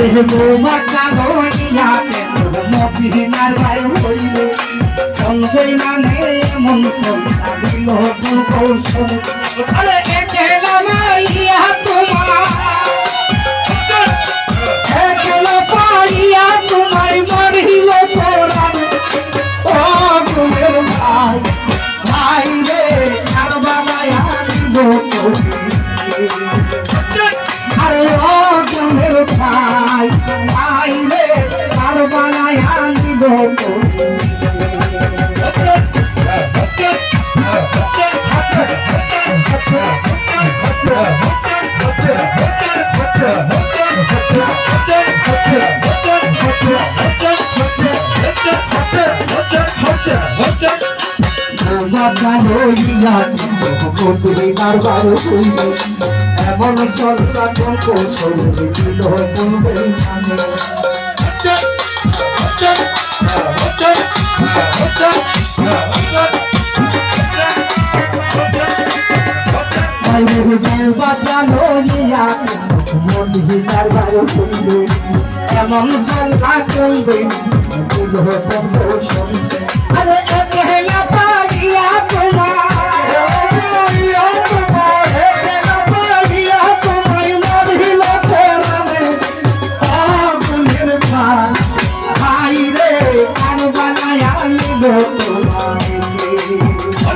রে বৌমাটা ধরিয়া ভাই হইল। চলবই মানে এমন সন্ধ্যা দিল কৌশল। আরে একেলা মাইয়া বাবা হইয়া মদিনার বার এমন সন্ধ্যা কোন বাঁচানো সন্ধ্যা করবে আরে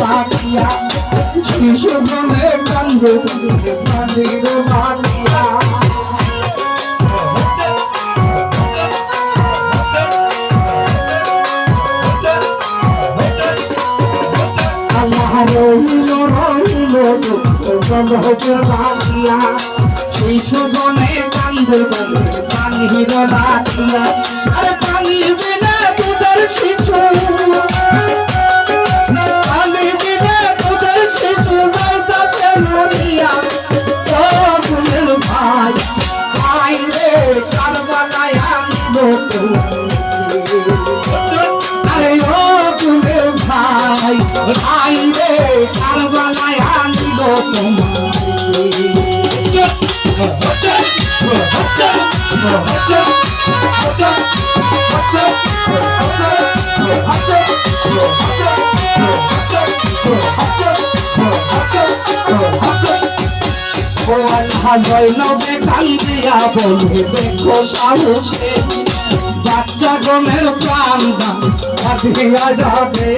বাকিয়া শিশু মনে কান্দে জনমর বাকিয়া শিশু মনে কান্দে কান্দির মানিয়া আরে পানি বিনা দুধের শিশু। পানি বিনা দুধের শিশু যাইতাছে মরিয়া। ও গুণের ভাই ভাই রে, কারবালায় আনব আরে ও গুণের ভাই ভাই রে, কারবালায় আনব জৈনবে কান্দিয়া বলবে দেখো সাহসে বাচ্চা গমের প্রাণ দান যাবে।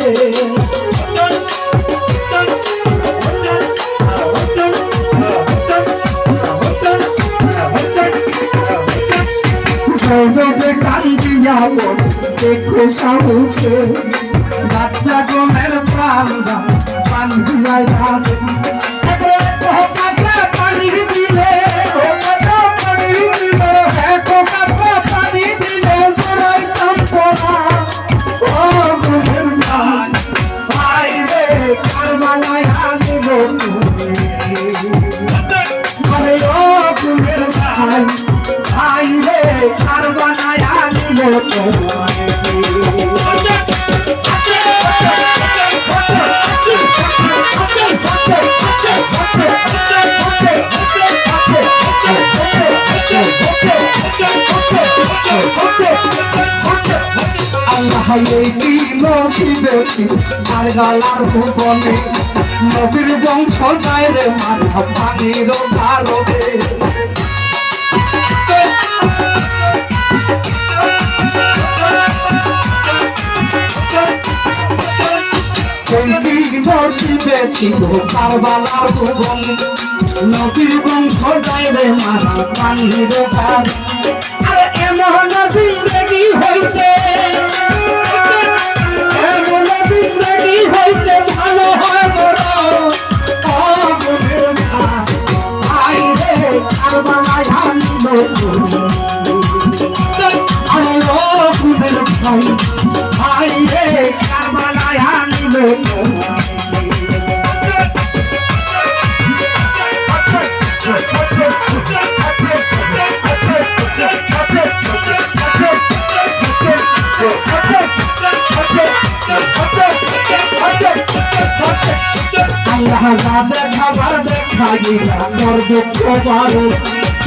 বলবে দেখো সাহসে বাচ্চা গমের প্রাণ কাকা পানি দিলে কাকা পানি এই কি নসিবেছি আর গালার ভুবনে নবীর বংশ যায় রে নসিবেছি কারবালার ভুবন। নবীর বংশ রে মাথা পানির ধারবে আরে এমন জিন্দগি হইছে এমন জিন্দগি হইছে ভালো হয় বড়। কারবালায় আনন্দ আরে ও ফুলের ভাই। ভাই রে কারবালায় আনিল আল্লাহ দেখাবার দেখাইলা মোর দুঃখ বারো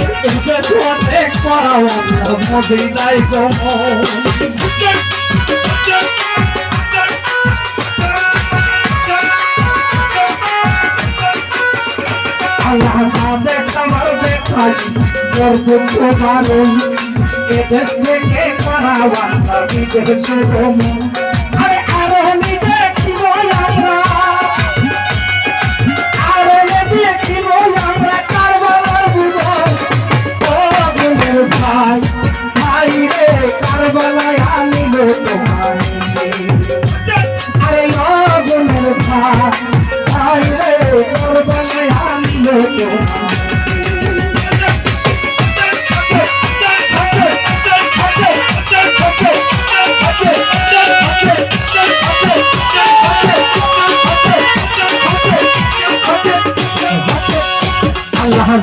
এতে সোতে করাও আল্লাহ দেখাবার দেখাই মোর দুঃখ বারো এদেশ থেকে করাও গমন।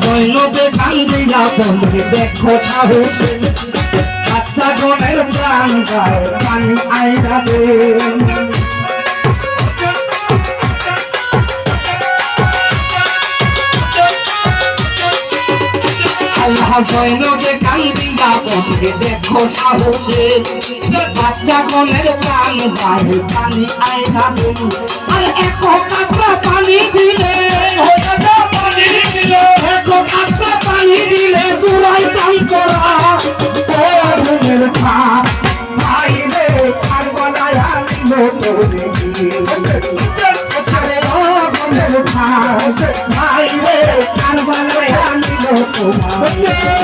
জৈনবে কান্দিয়া বন্ধে দেখো সাহস। বাচ্চা গনের প্রাণ যায় বন্ধে দেখো সাহসে। বাচ্চা গনের প্রাণ যায় পানি আর এক পানি দিলে পানি চুরাই টান করা ও গুণের ভাত ভাই রে কারবালায় আনিল তোরে আরে ও গুণের ভাত ভাই রে কারবালায় আনিল তোমার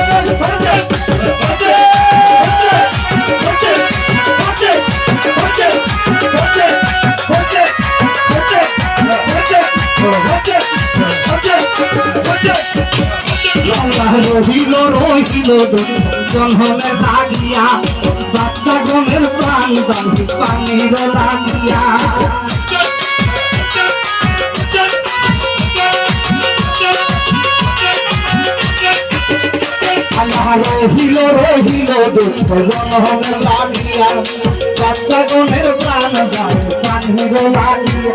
রহিল জন্মে লাগিয়া বাচ্চা গমের প্রাণ জানি পানির লাগিয়া আল্লাহ রহিল রহিল দুঃখ জন্মে লাগিয়া বাচ্চা গমের প্রাণ জানি পানির লাগিয়া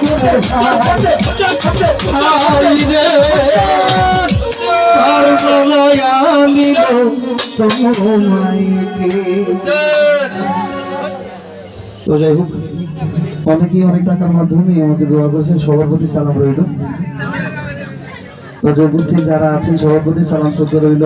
তো যাই হোক, অনেকেই অনেক টাকার মাধ্যমে আমাকে দোয়া করেছেন সবার প্রতি সালাম রইল। তো যারা আছেন সবার প্রতি সালাম শ্রদ্ধা রইল।